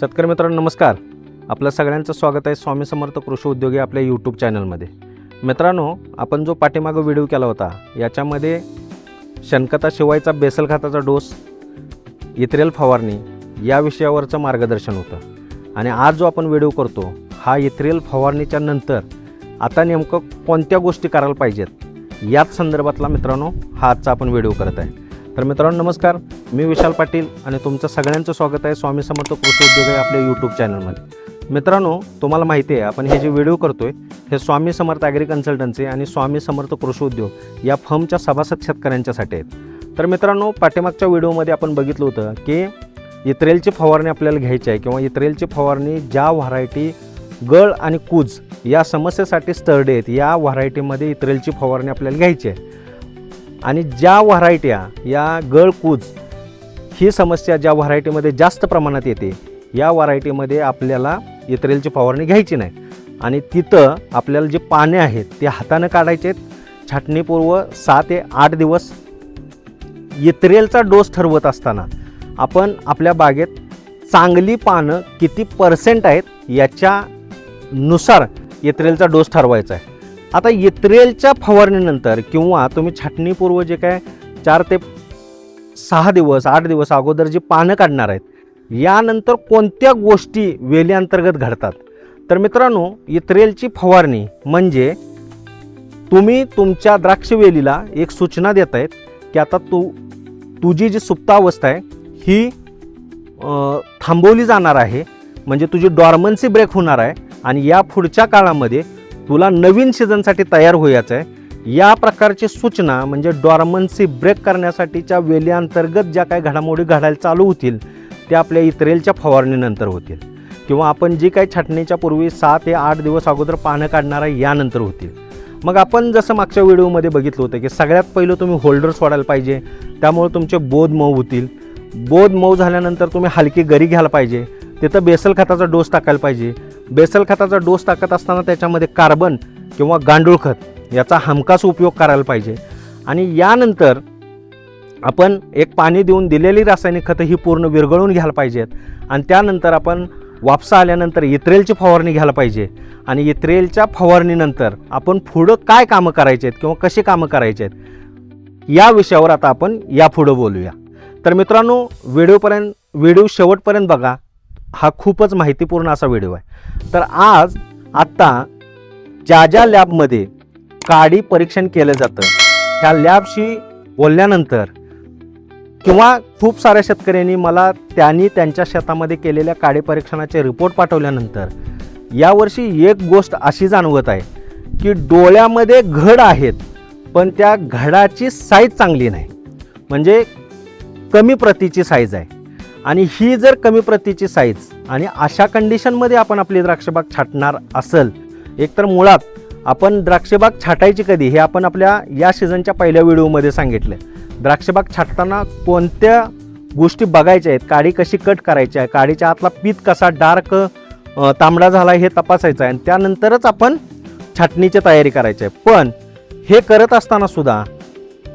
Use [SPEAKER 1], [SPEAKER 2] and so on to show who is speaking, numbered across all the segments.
[SPEAKER 1] सत्कार मित्रांनो नमस्कार. आपलं सगळ्यांचं स्वागत आहे स्वामी समर्थ कृषी उद्योगी आपल्या यूट्यूब चॅनलमध्ये मित्रांनो आपण जो पाठीमागं व्हिडिओ केला होता याच्यामध्ये शनकता शिवायचा बेसल खाताचा डोस इथरेल फवारणी या विषयावरचं मार्गदर्शन होतं. आणि आज जो आपण व्हिडिओ करतो हा इथरेल फवारणीच्या नंतर आता नेमकं कोणत्या गोष्टी करायला पाहिजेत याच संदर्भातला मित्रांनो हा आजचा आपण व्हिडिओ करत आहे. तर मित्रांनो नमस्कार. मी विशाल पाटील आणि तुमचं सगळ्यांचं स्वागत आहे स्वामी समर्थ कृषी उद्योग आहे आपल्या यूट्यूब चॅनलमध्ये मित्रांनो तुम्हाला माहिती आहे आपण हे जे व्हिडिओ करतो आहे हे स्वामी समर्थ ॲग्री कन्सल्टन्सी आणि स्वामी समर्थ कृषी उद्योग या फर्मच्या सभासद शेतकऱ्यांच्यासाठी आहेत. तर मित्रांनो पाठीमागच्या व्हिडिओमध्ये आपण बघितलं होतं की इत्रेलची फवारणी आपल्याला घ्यायची आहे किंवा इत्रेलची फवारणी ज्या व्हरायटी गळ आणि कूज या समस्येसाठी स्टर्डे आहेत या व्हरायटीमध्ये इत्रेलची फवारणी आपल्याला घ्यायची आहे. आणि ज्या व्हरायट्या या गळ कूज ही समस्या ज्या व्हरायटीमध्ये जास्त प्रमाणात येते या व्हरायटीमध्ये आपल्याला इत्रेलची फवारणी घ्यायची नाही. आणि तिथं आपल्याला जे पाने आहेत ते हातानं काढायचे आहेत. छाटणीपूर्व सहा ते आठ दिवस इत्रेलचा डोस ठरवत असताना आपण आपल्या बागेत चांगली पानं किती पर्सेंट आहेत याच्यानुसार इत्रेलचा डोस ठरवायचा आहे. आता येत्रेलच्या फवारणीनंतर किंवा तुम्ही छाटणीपूर्व जे काय चार ते सहा दिवस आठ दिवस अगोदर जी पानं काढणार आहेत यानंतर कोणत्या गोष्टी वेलीअंतर्गत घडतात? तर मित्रांनो इत्रेलची फवारणी म्हणजे तुम्ही तुमच्या द्राक्ष वेलीला एक सूचना देत आहेत की आता तू तुझी जी सुप्तावस्था आहे ही थांबवली जाणार आहे म्हणजे तुझी डॉर्मन्सी ब्रेक होणार आहे आणि या पुढच्या काळामध्ये तुला नवीन सीझनसाठी तयार व्हायचं आहे. या प्रकारची सूचना म्हणजे डॉर्मन्सी ब्रेक करण्यासाठीच्या वेलीअंतर्गत ज्या काही घडामोडी घडायला चालू होतील त्या आपल्या इत्रेलच्या फवारणीनंतर होतील. किंवा आपण जी काही छाटणीच्या पूर्वी सहा ते आठ दिवस अगोदर पानं काढणार आहे यानंतर होतील. मग आपण जसं मागच्या व्हिडिओमध्ये बघितलं होतं की सगळ्यात पहिलं तुम्ही होल्डर सोडायला पाहिजे त्यामुळे तुमचे बोध मऊ होतील. बोध मऊ झाल्यानंतर तुम्ही हलकी गरी घ्यायला पाहिजे. तिथं बेसल खताचा डोस टाकायला पाहिजे. बेसल खताचा डोस टाकत असताना त्याच्यामध्ये कार्बन किंवा गांडूळ खत याचा हमखास उपयोग करायला पाहिजे. आणि यानंतर आपण एक पाणी देऊन दिलेली रासायनिक खतं ही पूर्ण विरघळून घ्यायला पाहिजेत. आणि त्यानंतर आपण वापसा आल्यानंतर इत्रेलची फवारणी घ्यायला पाहिजे. आणि इत्रेलच्या फवारणीनंतर आपण पुढं काय कामं करायचे आहेत किंवा कशी कामं करायचे आहेत या विषयावर आता आपण यापुढं बोलूया. तर मित्रांनो व्हिडिओपर्यंत व्हिडिओ शेवटपर्यंत बघा. हा खूपच माहितीपूर्ण असा व्हिडिओ आहे. तर आज आत्ता ज्या ज्या लॅबमध्ये काडी परीक्षण केलं जातं ह्या लॅबशी बोलल्यानंतर किंवा खूप साऱ्या शेतकऱ्यांनी मला त्यांनी त्यांच्या शेतामध्ये केलेल्या काडी परीक्षणाचे रिपोर्ट पाठवल्यानंतर यावर्षी एक गोष्ट अशी जाणवत आहे की डोळ्यामध्ये घड आहेत पण त्या घडाची साईज चांगली नाही. म्हणजे कमी प्रतीची साईज आहे. आणि ही जर कमी प्रतीची साईज आणि अशा कंडिशनमध्ये आपण आपली द्राक्षबाग छाटणार असेल एकतर मुळात आपण द्राक्षबाग छाटायची कधी हे आपण आपल्या या सीझनच्या पहिल्या व्हिडिओमध्ये सांगितलं. द्राक्षबाग छाटताना कोणत्या गोष्टी बघायच्या आहेत काडी कशी कट करायची आहे काडीच्या आतला पीत कसा डार्क तांबडा झाला हे तपासायचं आहे आणि त्यानंतरच आपण छाटणीची तयारी करायची आहे. पण हे करत असताना सुद्धा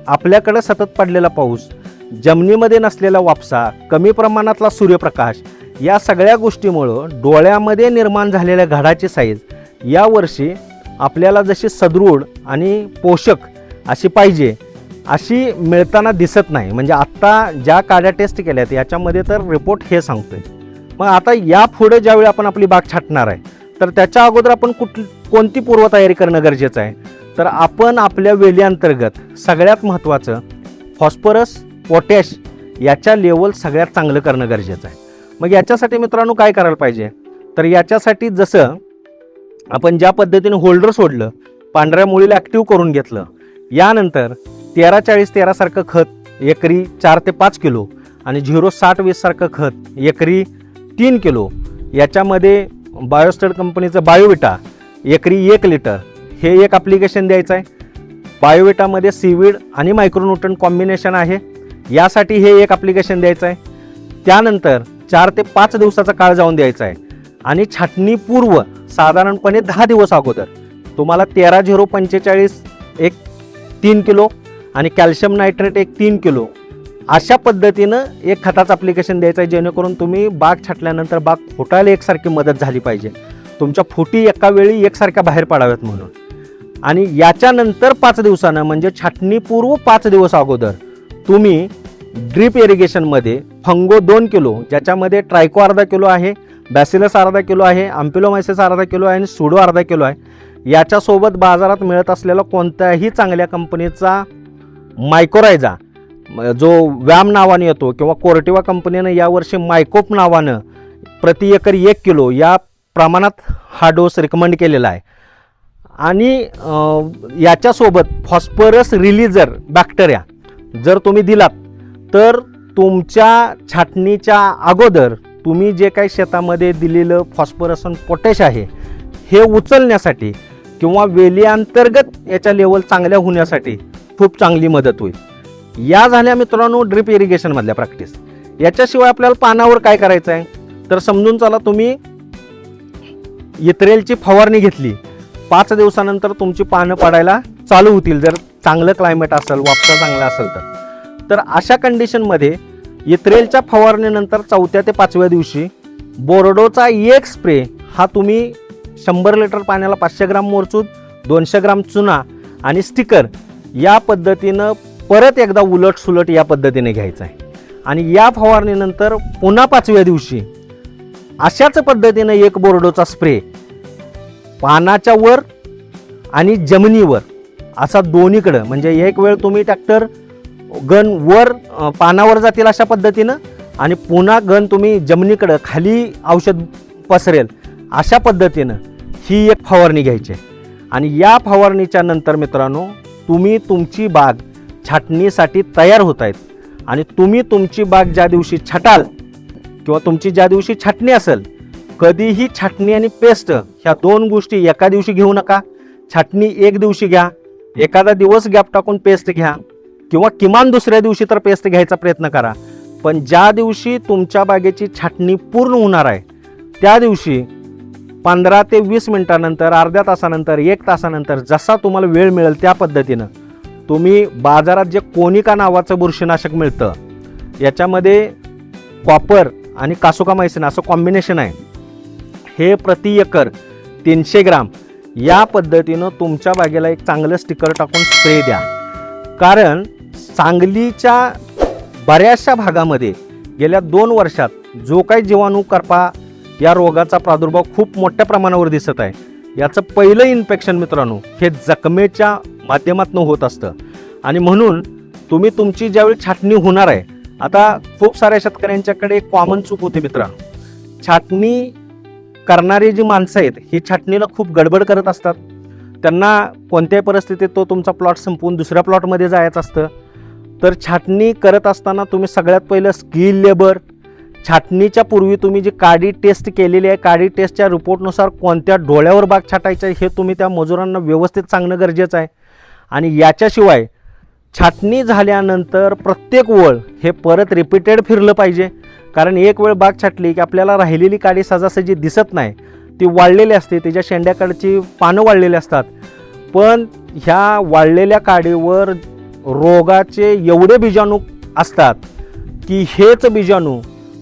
[SPEAKER 1] आपल्याकडे सतत पडलेला पाऊस जमिनीमध्ये नसलेला वापसा कमी प्रमाणातला सूर्यप्रकाश या सगळ्या गोष्टीमुळं डोळ्यामध्ये निर्माण झालेल्या घडाची साईज यावर्षी आपल्याला जशी सदृढ आणि पोषक अशी पाहिजे अशी मिळताना दिसत नाही. म्हणजे आत्ता ज्या काड्या टेस्ट केल्यात याच्यामध्ये तर रिपोर्ट हे सांगतोय. मग आता यापुढे ज्यावेळी आपण आपली बाग छाटणार आहे तर त्याच्या अगोदर आपण कुठ कोणती पूर्वतयारी करणं गरजेचं आहे? तर आपण आपल्या वेलीअंतर्गत सगळ्यात महत्त्वाचं फॉस्फरस पोटॅश याच्या लेवल सगळ्यात चांगलं करणं गरजेचं आहे. मग याच्यासाठी मित्रांनो काय करायला पाहिजे? तर याच्यासाठी जसं आपण ज्या पद्धतीने होल्डर सोडलं पांढऱ्या मुळीला ॲक्टिव्ह करून घेतलं यानंतर तेरा चाळीस तेरासारखं खत एकरी चार ते पाच किलो आणि झिरो साठ वीससारखं खत एकरी तीन किलो याच्यामध्ये बायोस्टड कंपनीचं बायोविटा एकरी एक लिटर हे एक ॲप्लिकेशन द्यायचं आहे. बायोविटामध्ये सीविड आणि मायक्रोन्यूटन कॉम्बिनेशन आहे. यासाठी हे एक ॲप्लिकेशन द्यायचं आहे त्यानंतर चार ते पाच दिवसाचा काळ जाऊन द्यायचा आहे आणि छाटणीपूर्व साधारणपणे दहा दिवस अगोदर तुम्हाला तेरा झिरो पंचेचाळीस एक तीन किलो आणि कॅल्शियम नायट्रेट एक तीन किलो अशा पद्धतीनं एक खताचं ॲप्लिकेशन द्यायचं आहे जेणेकरून तुम्ही बाग छाटल्यानंतर बाग फुटायला एकसारखी मदत झाली पाहिजे. तुमच्या फुटी एका वेळी एकसारख्या बाहेर पडाव्यात म्हणून. आणि याच्यानंतर पाच दिवसानं म्हणजे छाटणीपूर्व पाच दिवस अगोदर तुम्ही ड्रीप इरिगेशनमध्ये फंगो दोन किलो ज्याच्यामध्ये ट्रायको अर्धा किलो आहे बॅसिलस अर्धा किलो आहे आम्पिलोमायसिस अर्धा किलो आहे आणि सुडो अर्धा किलो आहे याच्यासोबत बाजारात मिळत असलेला कोणत्याही चांगल्या कंपनीचा मायकोरायझा जो व्याम नावाने येतो किंवा कोर्टिवा कंपनीनं यावर्षी मायकोप नावानं प्रति एकर एक किलो या प्रमाणात हा डोस रिकमेंड केलेला आहे. आणि याच्यासोबत फॉस्फरस रिलीजर बॅक्टेरिया जर तुम्ही दिलात तर तुमच्या छाटणीच्या अगोदर तुम्ही जे काही शेतामध्ये दिलेलं फॉस्फरस आणि पोटॅश आहे हे उचलण्यासाठी किंवा वेलीअंतर्गत याच्या लेवल चांगल्या होण्यासाठी खूप चांगली मदत होईल. या झाल्या मित्रांनो ड्रिप इरिगेशनमधल्या प्रॅक्टिस याच्याशिवाय आपल्याला पानावर काय करायचं आहे? तर समजून चला तुम्ही इत्रेलची फवारणी घेतली पाच दिवसानंतर तुमची पानं पडायला चालू होतील. जर चांगलं क्लायमेट असेल वापसा चांगला असेल तर. तर अशा कंडिशनमध्ये इत्रेलच्या फवारणीनंतर चौथ्या ते पाचव्या दिवशी बोर्डोचा एक स्प्रे हा तुम्ही शंभर लिटर पाण्याला पाचशे ग्राम मोरचूद दोनशे ग्राम चुना आणि स्टिकर या पद्धतीनं परत एकदा उलट सुलट या पद्धतीने घ्यायचं आहे. आणि या फवारणीनंतर पुन्हा पाचव्या दिवशी अशाच पद्धतीनं एक बोर्डोचा स्प्रे पानाच्या वर आणि जमिनीवर असा दोन्हीकडं. म्हणजे एक वेळ तुम्ही ट्रॅक्टर गन वर पानावर जातील अशा पद्धतीनं आणि पुन्हा गन तुम्ही जमिनीकडं खाली औषध पसरेल अशा पद्धतीनं ही एक फवारणी घ्यायची आहे. आणि या फवारणीच्या नंतर मित्रांनो तुम्ही तुमची बाग छाटणीसाठी तयार होत आहेत. आणि तुम्ही तुमची बाग ज्या दिवशी छाटाल किंवा तुमची ज्या दिवशी छाटणी असेल कधीही छाटणी आणि पेस्ट ह्या दोन गोष्टी एका दिवशी घेऊ नका. छाटणी एक दिवशी घ्या एखादा दिवस गॅप टाकून पेस्ट घ्या. किंवा किमान दुसऱ्या दिवशी तर पेस्ट घ्यायचा प्रयत्न करा. पण ज्या दिवशी तुमच्या बागेची छाटणी पूर्ण होणार आहे त्या दिवशी पंधरा ते वीस मिनिटानंतर अर्ध्या तासानंतर एक तासानंतर जसा तुम्हाला वेळ मिळेल त्या पद्धतीनं तुम्ही बाजारात जे कोनिका नावाचं बुरशीनाशक मिळतं याच्यामध्ये कॉपर आणि कासोकामायसिन असं कॉम्बिनेशन आहे. हे प्रति एकर तीनशे ग्राम या पद्धतीनं तुमच्या बागेला एक चांगलं स्टिकर टाकून स्प्रे द्या. कारण सांगलीच्या बऱ्याचशा भागामध्ये गेल्या दोन वर्षात जो काही जीवाणू करपा या रोगाचा प्रादुर्भाव खूप मोठ्या प्रमाणावर दिसत आहे. याचं पहिलं इन्फेक्शन मित्रांनो हे जखमेच्या माध्यमातून होत असतं. आणि म्हणून तुम्ही तुमची ज्यावेळी छाटणी होणार आहे आता खूप साऱ्या शेतकऱ्यांच्याकडे कॉमन चूक होते मित्रांनो. छाटणी करणारी जी माणसं आहेत ही छाटणीला खूप गडबड करत असतात. त्यांना कोणत्याही परिस्थितीत तो तुमचा प्लॉट संपवून दुसऱ्या प्लॉटमध्ये जायचं असतं. तर छाटणी करत असताना तुम्ही सगळ्यात पहिलं स्किल लेबर छाटणीच्या पूर्वी तुम्ही जी काडी टेस्ट केलेली आहे काडी टेस्टच्या रिपोर्टनुसार कोणत्या डोळ्यावर बाग छाटायचं आहे हे तुम्ही त्या मजुरांना व्यवस्थित सांगणं गरजेचं आहे. आणि याच्याशिवाय छाटणी झाल्यानंतर प्रत्येक वळ हे परत रिपीटेड फिरलं पाहिजे. कारण एक वेळ बाग छाटली की आपल्याला राहिलेली काडी सहजासहजी दिसत नाही ती वाळलेली असते त्याच्या शेंड्याकडची पानं वाळलेली असतात. पण ह्या वाळलेल्या काडीवर रोगाचे एवढे बीजाणू असतात की हेच बीजाणू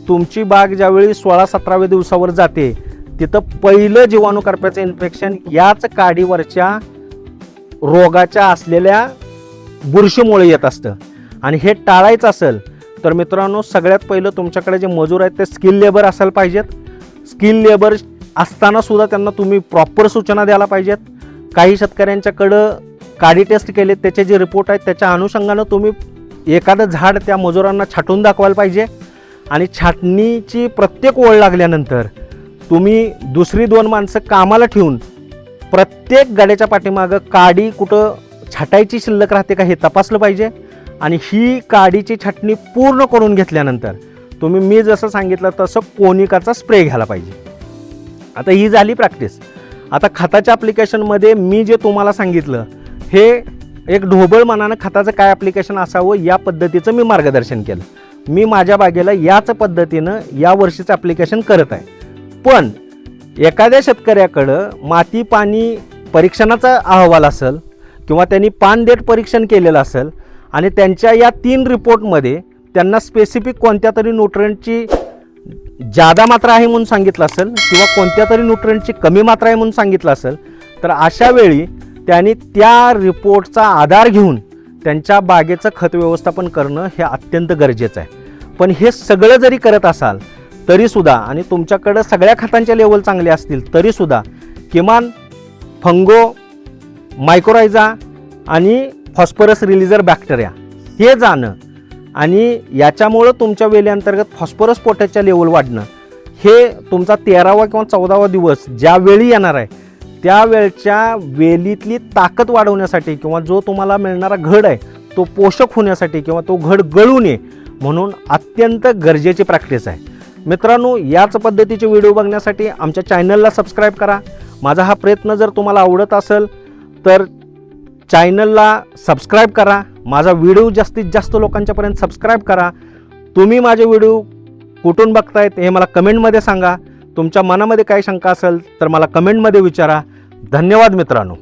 [SPEAKER 1] तुमची बाग ज्यावेळी सोळा सतराव्या दिवसावर जाते तिथं पहिलं जीवाणू करप्याचं इन्फेक्शन याच काडीवरच्या रोगाच्या असलेल्या बुरशीमुळे येत असतं. आणि हे टाळायचं असेल तर मित्रांनो सगळ्यात पहिलं तुमच्याकडे जे मजूर आहेत ते स्किल लेबर असायला पाहिजेत. स्किल लेबर असताना सुद्धा त्यांना तुम्ही प्रॉपर सूचना द्यायला पाहिजेत. काही शेतकऱ्यांच्याकडं काडी टेस्ट केले त्याचे जे रिपोर्ट आहेत त्याच्या अनुषंगानं तुम्ही एखादं झाड त्या मजुरांना छाटून दाखवायला पाहिजे. आणि छाटणीची प्रत्येक ओळ लागल्यानंतर तुम्ही दुसरी दोन माणसं कामाला ठेवून प्रत्येक गाड्याच्या पाठीमागं काडी कुठं छाटायची शिल्लक राहते का हे तपासलं पाहिजे. आणि ही काडीची छाटणी पूर्ण करून घेतल्यानंतर तुम्ही मी जसं सांगितलं तसं कोनिकाचा स्प्रे घ्यायला पाहिजे. आता ही झाली प्रॅक्टिस. आता खताच्या ॲप्लिकेशनमध्ये मी जे तुम्हाला सांगितलं हे एक ढोबळ मनानं खताचं काय ॲप्लिकेशन असावं या पद्धतीचं मी मार्गदर्शन केलं. मी माझ्या बागेला याच पद्धतीनं या वर्षीचं ॲप्लिकेशन करत आहे. पण एखाद्या शेतकऱ्याकडं माती पाणी परीक्षणाचा अहवाल असेल किंवा त्यांनी पान देठ परीक्षण केलेलं असेल आणि त्यांच्या या तीन रिपोर्टमध्ये त्यांना स्पेसिफिक कोणत्या तरी न्यूट्रंटची जादा मात्रा आहे म्हणून सांगितलं असेल किंवा कोणत्या तरी न्यूट्रंटची कमी मात्रा आहे म्हणून सांगितलं असेल तर अशा वेळी त्यांनी त्या रिपोर्टचा आधार घेऊन त्यांच्या बागेचं खत व्यवस्थापन करणं हे अत्यंत गरजेचं आहे. पण हे सगळं जरी करत असाल तरीसुद्धा आणि तुमच्याकडं सगळ्या खतांच्या लेवल चांगले असतील तरीसुद्धा किमान फंगो मायक्रोरायझा आणि फॉस्फरस रिलीजर बॅक्टेरिया. हे जाणं आणि याच्यामुळं तुमच्या वेलीअंतर्गत फॉस्फरस पोटॅशच्या लेवल वाढणं हे तुमचा तेरावा किंवा चौदावा दिवस ज्यावेळी येणार आहे त्यावेळच्या वेलीतली ताकद वाढवण्यासाठी किंवा जो तुम्हाला मिळणारा घड आहे तो पोषक होण्यासाठी किंवा तो घड गळू नये म्हणून अत्यंत गरजेची प्रॅक्टिस आहे. मित्रांनो याच पद्धतीचे व्हिडिओ बघण्यासाठी आमच्या चॅनलला सबस्क्राईब करा. माझा हा प्रयत्न जर तुम्हाला आवडत असेल तर चॅनलला सबस्क्राईब करा. माझा व्हिडिओ जास्तीत जास्त लोकांच्यापर्यंत सबस्क्राईब करा. तुम्ही माझे व्हिडिओ कुठून बघतायत हे मला कमेंटमध्ये सांगा. तुमच्या मनामध्ये काही शंका असेल तर मला कमेंटमध्ये विचारा. धन्यवाद मित्रांनो.